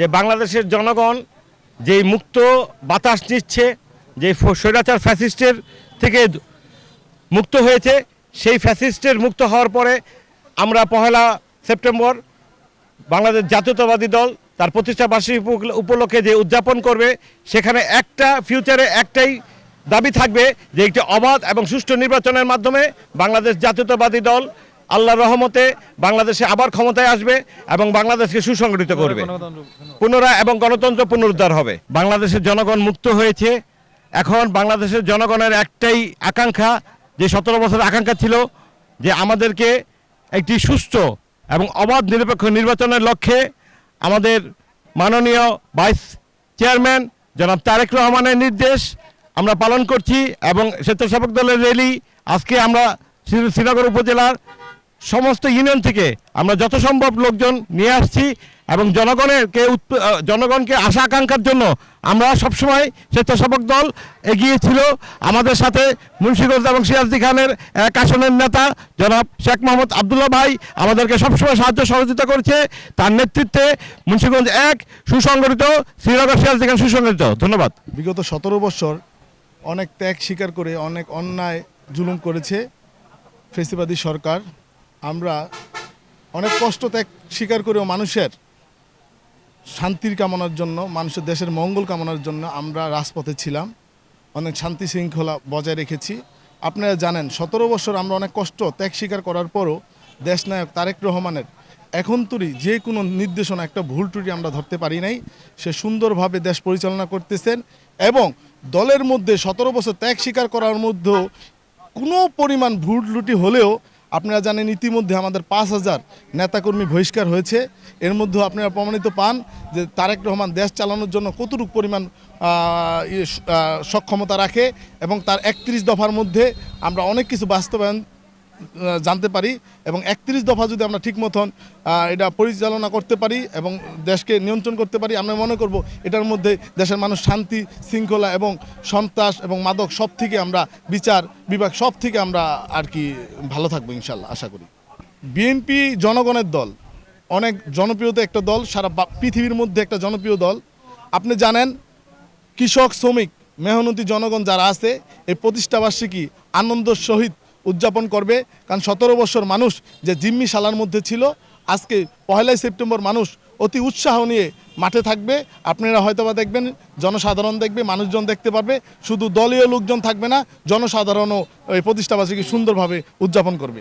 যে বাংলাদেশের জনগণ যেই মুক্ত বাতাস নিচ্ছে যে স্বৈরাচার ফ্যাসিস্টের থেকে মুক্ত হয়েছে, সেই ফ্যাসিস্টের মুক্ত হওয়ার পরে আমরা পহেলা সেপ্টেম্বর বাংলাদেশ জাতীয়তাবাদী দল তার প্রতিষ্ঠা বার্ষিকী উপ- উপলক্ষে যে উদযাপন করবে, সেখানে একটা ফিউচারে একটাই দাবি থাকবে যে একটি অবাধ এবং সুষ্ঠু নির্বাচনের মাধ্যমে বাংলাদেশ জাতীয়তাবাদী দল আল্লাহর রহমতে বাংলাদেশে আবার ক্ষমতায় আসবে এবং বাংলাদেশকে সুসংগঠিত করবে। পুনরায় এবং গণতন্ত্র পুনরুদ্ধার হবে। বাংলাদেশের জনগণ মুক্ত হয়েছে। এখন বাংলাদেশের জনগণের একটাই আকাঙ্ক্ষা যে সতেরো বছর আকাঙ্ক্ষা ছিল যে আমাদেরকে একটি সুস্থ এবং অবাধ নিরপেক্ষ নির্বাচনের লক্ষ্যে আমাদের মাননীয় ভাইস চেয়ারম্যান জনাব তারেক রহমানের নির্দেশ আমরা পালন করছি এবং স্বেচ্ছাসেবক দলের র্যালি আজকে আমরা শ্রীনগর উপজেলার সমস্ত ইউনিয়ন থেকে আমরা যত সম্ভব লোকজন নিয়ে আসছি এবং জনগণেরকে জনগণকে আশা আকাঙ্ক্ষার জন্য আমরা সবসময় স্বেচ্ছাসেবক দল এগিয়ে ছিল। আমাদের সাথে মুন্সিগঞ্জ এবং সিরাজদি খানের এক আসনের নেতা জনাব শেখ মোহাম্মদ আবদুল্লাহ ভাই আমাদেরকে সবসময় সাহায্য সহযোগিতা করছে। তার নেতৃত্বে মুন্সিগঞ্জ এক সুসংগঠিত, শ্রীনগর সিরাজদি খান সুসংগঠিত। ধন্যবাদ। বিগত সতেরো বছর অনেক ত্যাগ স্বীকার করে অনেক অন্যায় জুলুম করেছে ফেসিবাদী সরকার। আমরা অনেক কষ্ট ত্যাগ স্বীকার করেও মানুষের শান্তির কামনার জন্য, মানুষের দেশের মঙ্গল কামনার জন্য আমরা রাজপথে ছিলাম। অনেক শান্তি শৃঙ্খলা বজায় রেখেছি। আপনারা জানেন, সতেরো বছর আমরা অনেক কষ্ট ত্যাগ স্বীকার করার পরও দেশনায়ক তারেক রহমানের এখন তুরি যে কোনো নির্দেশনা, একটা ভুল ত্রুটি আমরা ধরতে পারি নাই। সে সুন্দরভাবে দেশ পরিচালনা করতেছেন এবং দলের মধ্যে সতেরো বছর ত্যাগ স্বীকার করার মধ্যেও কোনো পরিমাণ ভুল ত্রুটি হলেও আপনারা জানেন ইতিমধ্যে আমাদের পাঁচ হাজার নেতাকর্মী বহিষ্কার হয়েছে। এর মধ্যেও আপনারা প্রমাণিত পান যে তারেক রহমান দেশ চালানোর জন্য কতটুকু পরিমাণ ইয়ে, সক্ষমতা রাখে এবং তার একত্রিশ দফার মধ্যে আমরা অনেক কিছু বাস্তবায়ন জানতে পারি এবং একত্রিশ দফা যদি আমরা ঠিক মতন এটা পরিচালনা করতে পারি এবং দেশকে নিয়ন্ত্রণ করতে পারি, আমরা মনে করব এটার মধ্যে দেশের মানুষ শান্তি, শৃঙ্খলা এবং সন্ত্রাস এবং মাদক সব থেকে আমরা, বিচার বিভাগ সব থেকে আমরা আর কি ভালো থাকব ইনশাল্লাহ, আশা করি। বিএনপি জনগণের দল, অনেক জনপ্রিয়তা একটা দল, সারা পৃথিবীর মধ্যে একটা জনপ্রিয় দল। আপনি জানেন, কৃষক, শ্রমিক, মেহনতি জনগণ যারা আছে, এই প্রতিষ্ঠাবার্ষিকী আনন্দের সহিত উদযাপন করবে, কারণ সতেরো বছর মানুষ যে জিম্মি শালার মধ্যে ছিল, আজকে পহেলাই সেপ্টেম্বর মানুষ অতি উৎসাহ নিয়ে মাঠে থাকবে। আপনারা হয়তোবা দেখবেন, জনসাধারণ দেখবে, মানুষজন দেখতে পারবে, শুধু দলীয় লোকজন থাকবে না, জনসাধারণও এই প্রতিষ্ঠাবাসীকে সুন্দরভাবে উদযাপন করবে।